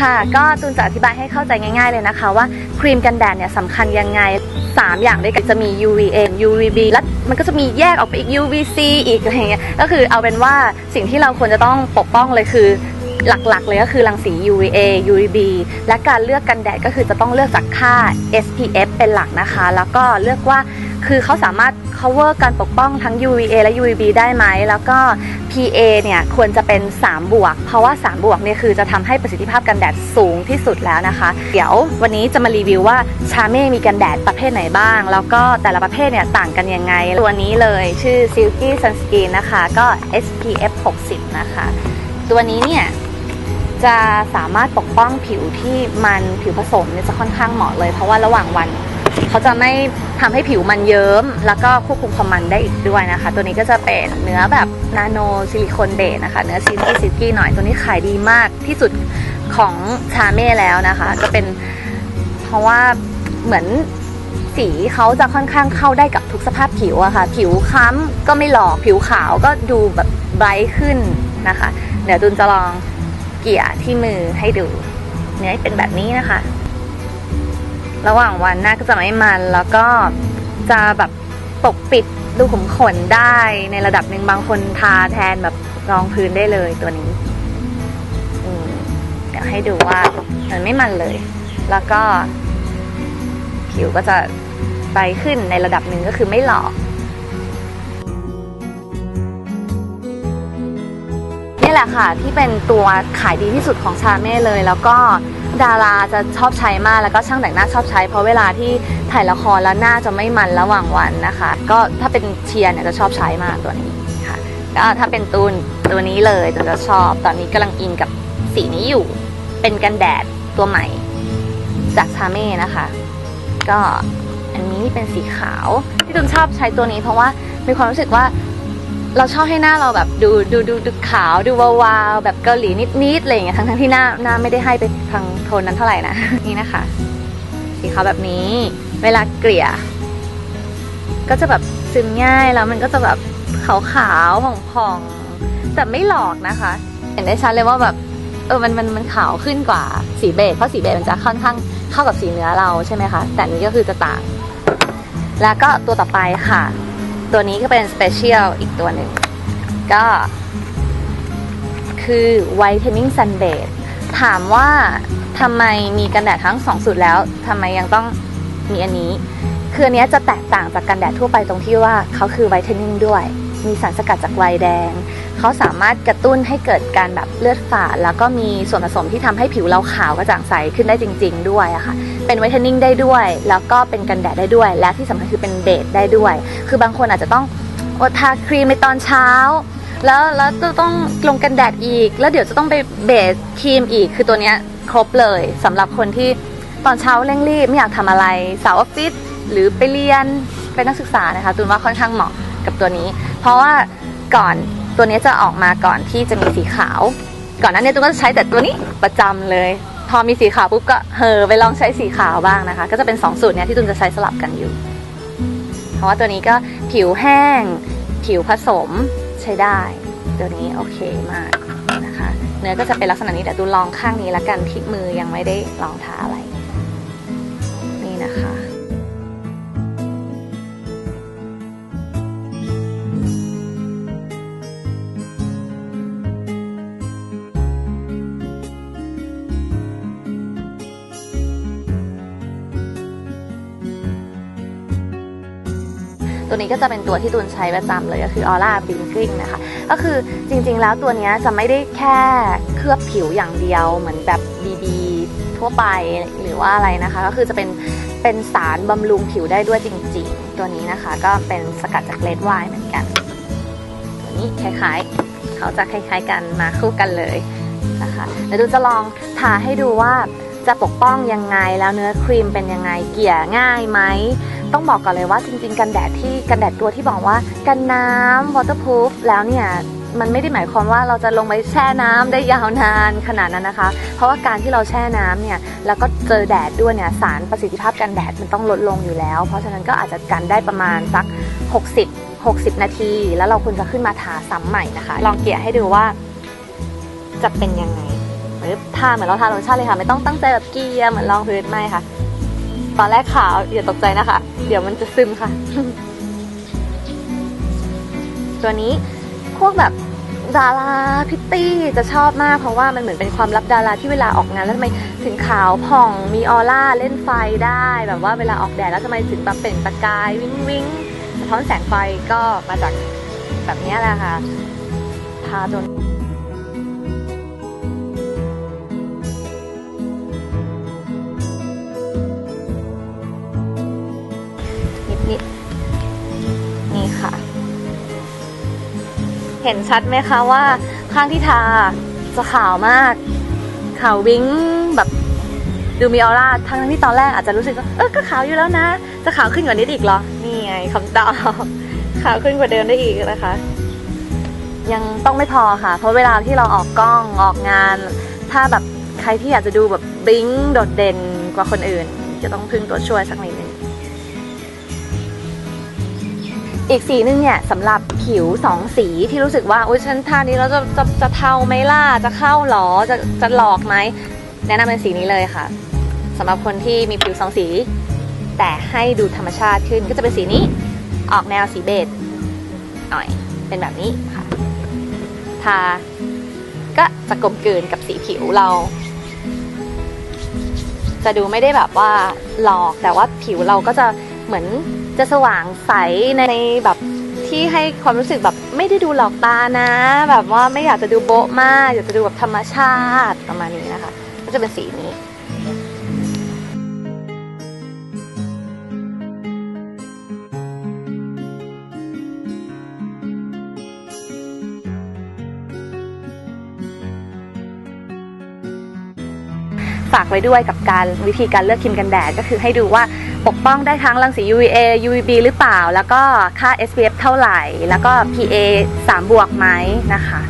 ค่ะ ก็ตูนจะอธิบายให้เข้าใจง่าย ๆ เลยนะคะ ว่าครีมกันแดดเนี่ยสำคัญยังไง 3 อย่างด้วยกันจะมี UVA UVB แล้วมันก็จะมีแยกออกไปอีก UVC อีกอะไรเงี้ยก็คือเอาเป็นว่าสิ่งที่เราควรจะต้องปกป้องเลยคือหลักๆ เลยก็คือรังสี UVA UVB และการเลือกกันแดดก็คือจะต้องเลือกจากค่า SPF เป็นหลักนะคะ แล้วก็เลือกว่า คือเขาสามารถ cover การปกป้องทั้ง UVA และ UVB ได้ไหม แล้วก็ PA เนี่ยควรจะเป็น 3 บวก เพราะว่า 3 บวกเนี่ยคือจะทำให้ประสิทธิภาพกันแดดสูงที่สุดแล้วนะคะ เดี๋ยววันนี้จะมารีวิวว่าชาเม่มีกันแดดประเภทไหนบ้าง แล้วก็แต่ละประเภทเนี่ยต่างกันยังไง ตัวนี้เลยชื่อ Silky Sunscreen นะคะ ก็ SPF 60 นะคะ ตัวนี้เนี่ยจะสามารถปกป้องผิวที่มันผิวผสมเนี่ยจะค่อนข้างเหมาะเลย เพราะว่าระหว่างวัน เขาจะไม่ทำให้ผิวมันเยิ้ม แล้วก็ควบคุมความมันได้อีกด้วยนะคะ ตัวนี้ก็จะเป็นเนื้อแบบนาโนซิลิโคนเบสนะคะ เนื้อซิลกี้ซิลกี้หน่อย ตัวนี้ขายดีมากที่สุดของชาเม่แล้วนะคะจะเป็นเพราะว่าเหมือนสีเขาจะค่อนข้างเข้าได้กับทุกสภาพผิวอะค่ะ ผิวค้ำก็ไม่หลอกผิวขาวก็ดูแบบไบรท์ขึ้นนะคะ เดี๋ยวตุนจะลองเกี่ยที่มือให้ดู เนื้อเป็นแบบนี้นะคะ ระหว่างวันหน้าก็จะไม่มัน แล้วก็จะแบบปกปิดรูขุมขนได้ในระดับหนึ่งบางคนทาแทนแบบรองพื้นได้เลยตัวนี้อืมเดี๋ยวให้ดูว่ามันไม่มันเลย แล้วก็ ผิวก็จะไปขึ้นในระดับหนึ่งก็คือไม่หลอกนี่แหละค่ะ ที่เป็นตัวขายดีที่สุดของชาเม่เลย แล้วก็ ดาราจะชอบใช้มากแล้วก็ช่างแต่งหน้าชอบใช้ เพราะเวลาที่ถ่ายละครแล้วหน้าจะไม่มันระหว่างวันนะคะ ก็ถ้าเป็นเชียร์เนี่ยจะชอบใช้มากตัวนี้ค่ะก็ถ้าเป็นตูนตัวนี้เลยจะจะชอบตอนนี้กำลังอินกับสีนี้อยู่ เป็นกันแดดตัวใหม่ จากชาเม่นะคะ ก็อันนี้เป็นสีขาว ที่ตูนชอบใช้ตัวนี้เพราะว่ามีความรู้สึกว่า เราชอบให้หน้าเราแบบดูดูดูดูขาวดูวาวๆแบบเกาหลีนิดๆอะไรอย่างเงี้ยทั้งทั้งที่หน้าหน้าไม่ได้ให้ไปทางโทนนั้นเท่าไหร่นะ นี่นะคะ สีขาวแบบนี้ เวลาเกลี่ย ก็จะแบบซึมง่ายแล้วมันก็จะแบบขาวๆผ่องๆแต่ไม่หลอกนะคะ เห็นได้ชัดเลยว่าแบบเออมันมันมันขาวขึ้นกว่าสีเบจเพราะสีเบจมันจะค่อนข้างเข้ากับสีเนื้อเราใช่ไหมคะ แต่นนี้ก็คือจะต่าง แล้วก็ตัวต่อไปค่ะ ตัวนี้ก็เป็นสเปเชียลอีกตัวหนึ่ง ก็คือ whitening sun base ถามว่าทำไมมีกันแดดทั้งสองสูตรแล้วทำไมยังต้องมีอันนี้ คืออันนี้จะแตกต่างจากกันแดดทั่วไปตรงที่ว่าเขาคือไวท์เทนนิ่งด้วย มีสารสกัดจากไวน์แดง เขาสามารถกระตุ้นให้เกิดการแบบเลือดฝาดแล้วก็มีส่วนผสมที่ทำให้ผิวเราขาวกระจ่างใสขึ้นได้จริง ๆ ด้วยอะค่ะ เป็นไวท์เทนนิ่งได้ด้วย แล้วก็เป็นกันแดดได้ด้วย และที่สำคัญคือเป็นเบสได้ด้วย คือบางคนอาจจะต้องอดทาครีมในตอนเช้า แล้วแล้วจะต้องลงกันแดดอีก แล้วเดี๋ยวจะต้องไปเบสครีมอีก คือตัวเนี้ยครบเลยสำหรับคนที่ตอนเช้าเร่งรีบไม่อยากทำอะไรสาวออฟฟิศหรือไปเรียนเป็นนักศึกษานะคะตูนว่าค่อนข้างเหมาะกับตัวนี้ เพราะว่าก่อน ตัวนี้จะออกมาก่อนที่จะมีสีขาว ก่อนหน้านี้ตูนก็จะใช้แต่ตัวนี้ประจำเลย พอมีสีขาวปุ๊บก็เฮอไปลองใช้สีขาวบ้างนะคะ ก็จะเป็นสองสูตรเนี้ยที่ตูนจะใช้สลับกันอยู่ เพราะว่าตัวนี้ก็ผิวแห้ง ผิวผสมใช้ได้ ตัวนี้โอเคมากนะคะ เนื้อก็จะเป็นลักษณะนี้แต่ตูนลองข้างนี้แล้วกันที่มือยังไม่ได้ลองทาอะไร นี่นะคะ ตัวนี้ก็จะเป็นตัวที่ตูนใช้ประจำเลยก็คือออร่าบิงกิ้งนะคะก็คือจริงๆแล้วตัวนี้จะไม่ได้แค่เคลือบผิวอย่างเดียวเหมือนแบบ BB ทั่วไปหรือว่าอะไรนะคะ ก็คือจะเป็นเป็นสารบำรุงผิวได้ด้วยจริง ๆ ตัวนี้นะคะ ก็เป็นสกัดจากเลดไวน์เหมือนกัน ตัวนี้คล้ายๆ เขาจะคล้ายๆกันมาคู่กันเลยนะคะเดี๋ยวตูจะลองทาให้ดูว่าจะปกป้องยังไงแล้วเนื้อครีมเป็นยังไงเกี่ยง่ายไหม ต้องบอกก่อนเลยว่าจริง ๆ กันแดดที่กันแดดตัวที่บอกว่า กันน้ำ waterproof แล้วเนี่ยมันไม่ได้หมายความว่าเราจะลงไปแช่น้ำได้ยาวนานขนาดนั้นนะคะ เพราะว่าการที่เราแช่น้ำเนี่ยแล้วก็เจอแดดด้วยเนี่ยสารประสิทธิภาพกันแดดมันต้องลดลงอยู่แล้ว เพราะฉะนั้นก็อาจจะกันได้ประมาณสัก 60 60 นาที แล้วเราควรจะขึ้นมาทาซ้ำใหม่นะคะ ลองเกลี่ยให้ดูว่าจะเป็นยังไงหรือทาเหมือนเราทาโลชั่นเลยค่ะ ไม่ต้องตั้งใจแบบเกลียเหมือนรองพื้นไม่ค่ะ ตอนแรกขาวอย่าตกใจนะคะ เดี๋ยวมันจะซึมค่ะ ตัวนี้พวกแบบดาราพิตตี้จะชอบมากเพราะว่ามันเหมือนเป็นความลับดาราที่เวลาออกงานแล้วทำไมถึงขาวผ่องมีออร่าเล่นไฟได้ แบบว่าเวลาออกแดดแล้วทำไมถึงแบบเปล่งประกายวิ้งวิ้งสะท้อนแสงไฟก็มาจากแบบนี้แหละค่ะทาจน เห็นชัดไหมคะว่าข้างที่ทาจะขาวมาก ขาววิ้งแบบดูมีออร่าทั้งที่ตอนแรกอาจจะรู้สึกว่าเออก็ขาวอยู่แล้วนะ จะขาวขึ้นกว่านี้อีกเหรอ นี่ไงคำตอบขาวขึ้นกว่าเดิมได้อีกนะคะ ยังต้องไม่พอค่ะ เพราะเวลาที่เราออกกล้องออกงาน ถ้าแบบใครที่อยากจะดูแบบบลิงโดดเด่นกว่าคนอื่น จะต้องพึ่งตัวช่วยสักนิดนึง อีกสีหนึงเนี่ยสำหรับผิวสองสีที่รู้สึกว่าอุ้ยฉันทานี้แล้วจะจะจะเทาไหมล่ะจะเข้าหรอจะจะหลอกไหมแนะนำเป็นสีนี้เลยค่ะสำหรับคนที่มีผิวสองสี แต่ให้ดูธรรมชาติขึ้นก็จะเป็นสีนี้ออกแนวสีเบจหน่อยเป็นแบบนี้ค่ะทาก็จะกลมกลืนกับสีผิวเรา จะดูไม่ได้แบบว่าหลอกแต่ว่าผิวเราก็จะเหมือน จะสว่างใสในแบบที่ให้ความรู้สึกแบบไม่ได้ดูหลอกตานะ แบบว่าไม่อยากจะดูโบ๊ะมาก อยากจะดูแบบธรรมชาติประมาณนี้นะคะ ก็จะเป็นสีนี้ฝากไว้ด้วยกับการวิธีการเลือกครีมกันแดดก็คือให้ดูว่า ปกป้องได้ทั้งรังสี UVA UVB หรือเปล่า แล้วก็ค่า SPF เท่าไหร่ แล้วก็ PA 3 บวกไหมนะคะ